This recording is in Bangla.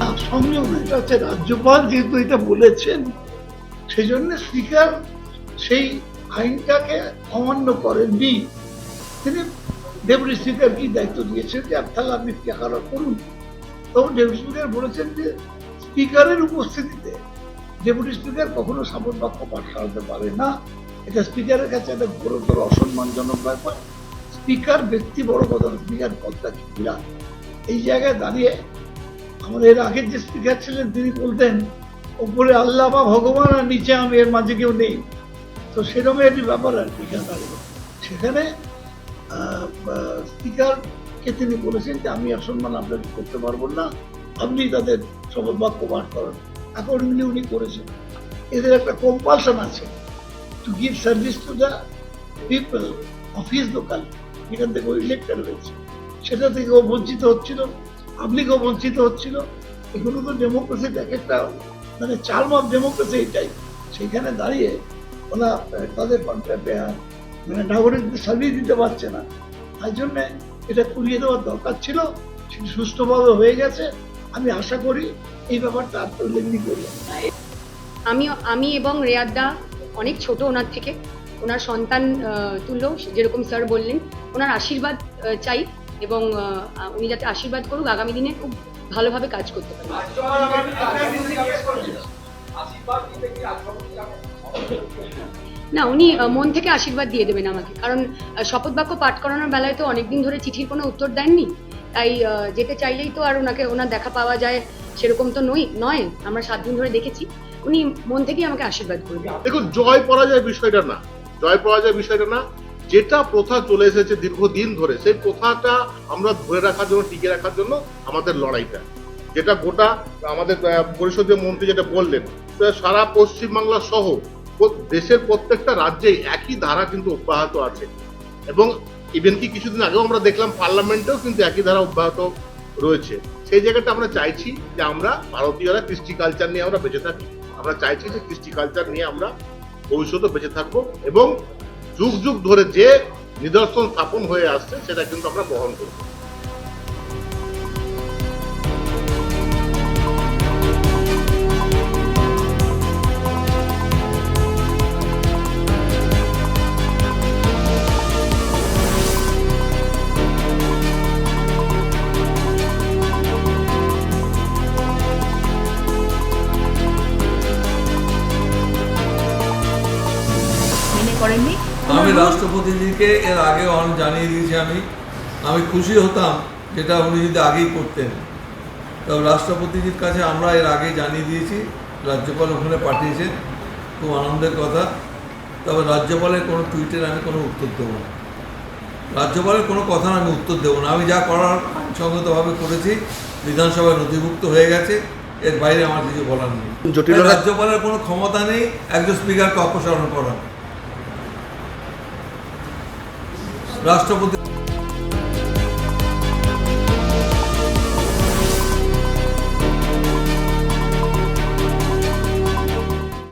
নেই এটা হচ্ছে রাজ্যপাল যেহেতু এটা বলেছেন সেই জন্য স্পিকার সেই আইনটাকে অমান্য করেননি। তিনি ডেপুটি স্পিকার কি দায়িত্ব দিয়েছেন যে তাহলে আপনি টাকাটা করুন? তখন ডেপুটি স্পিকার বলেছেন যে স্পিকারের উপস্থিতিতে ডেপুটি স্পিকার কখনো শপথ বাক্য পাঠ করাতে পারে না। এটা স্পিকারের কাছে একটা গুরুতর অসম্মানজনক ব্যাপার। স্পিকার ব্যক্তি বড় কথা স্পিকার পদটা বিরাট। এই জায়গায় দাঁড়িয়ে আমাদের এর আগের যে স্পিকার ছিলেন, তিনি বলতেন উপরে আল্লাহ বা ভগবান আর নিচে আমি, এর মাঝে কেউ নেই। তো সেরকম একটি ব্যাপার আর কি। সেখানে স্পিকারকে তিনি বলেছেন যে, আমি অসম্মান আপনাকে করতে পারব না। আপনি তাদের শপথ বাক্য পাঠ করেন। অ্যাকর্ডিংলি উনি করেছেন। এদের একটা কম্পালশন আছে to give service to the people office local এখান থেকে ইলেক্টেড হয়েছে। সেটা থেকে ও বঞ্চিত হচ্ছিল। পাবলিকও বঞ্চিত হচ্ছিল। এগুলো তো ডেমোক্রেসির এক একটা মানে চার্ম অফ ডেমোক্রেসি এটাই। সেইখানে দাঁড়িয়ে ওরা তাদের মানে নাগরিকদের সার্ভিস দিতে পারছে না। তাই জন্যে এটা কুড়িয়ে দেওয়ার দরকার ছিল। সেটি সুষ্ঠুভাবে হয়ে গেছে। আমি আশা করি এই ব্যাপারটা উল্লেখনি করি আমি আমি এবং রেয়াদ্দা অনেক ছোট ওনার থেকে। ওনার সন্তান তুল্য, যেরকম স্যার বললেন, ওনার আশীর্বাদ চাই। এবং উনি যাতে আশীর্বাদ করুক, আগামী দিনে খুব ভালোভাবে কাজ করতে না, উনি মন থেকে আশীর্বাদ দিয়ে দেবেন আমাকে। কারণ শপথ বাক্য পাঠ করানোর বেলায় তো অনেকদিন ধরে চিঠির কোনো উত্তর দেননি। তাই যেতে চাইলেই তো আর ওনাকে, ওনার দেখা পাওয়া যায় সেরকম তো নই, নয়। আমরা সাত দিন ধরে দেখেছি। উনি মন থেকেই আমাকে আশীর্বাদ করবেন। দেখুন, জয় পরাজয় বিষয়টা না। জয় পরাজয় বিষয়টা না। যেটা প্রথা চলে এসেছে দীর্ঘদিন ধরে, সেই প্রথাটা আমরা ধরে রাখার জন্য টিকে রাখার জন্য আমাদের লড়াইটা। যেটা গোটা আমাদের পরিষদীয় মন্ত্রী যেটা বললেন সারা পশ্চিমবাংলা সহ দেশের প্রত্যেকটা রাজ্যেই একই ধারা কিন্তু অব্যাহত আছে। এবং ইভেন কি কিছুদিন আগেও আমরা দেখলাম পার্লামেন্টেও কিন্তু একই ধারা অব্যাহত রয়েছে। সেই জায়গাটা আমরা চাইছি যে আমরা ভারতীয়রা কৃষ্টি কালচার নিয়ে আমরা বেঁচে থাকি। আমরা চাইছি যে কৃষ্টি কালচার নিয়ে আমরা ভবিষ্যতে বেঁচে থাকব এবং যুগ যুগ ধরে যে নিদর্শন স্থাপন হয়ে আসছে সেটা কিন্তু আমরা বহন করব। আমি রাষ্ট্রপতিজিকে এর আগে অন জানিয়ে দিয়েছি আমি। আমি খুশি হতাম যেটা উনি যদি আগেই করতেন। তবে রাষ্ট্রপতিজির কাছে আমরা এর আগে জানিয়ে দিয়েছি রাজ্যপাল ওখানে পাঠিয়েছেন। খুব আনন্দের কথা। তবে রাজ্যপালের কোনো টুইটের আমি কোনো উত্তর দেবো না। রাজ্যপালের কোনো কথা আমি উত্তর দেবো না। আমি যা করার আইনসঙ্গতভাবে করেছি বিধানসভায় নথিভুক্ত হয়ে গেছে। এর বাইরে আমার কিছু বলার নেই। রাজ্যপালের কোনো ক্ষমতা নেই একজন স্পিকারকে অপসারণ করার। রাষ্ট্রপতি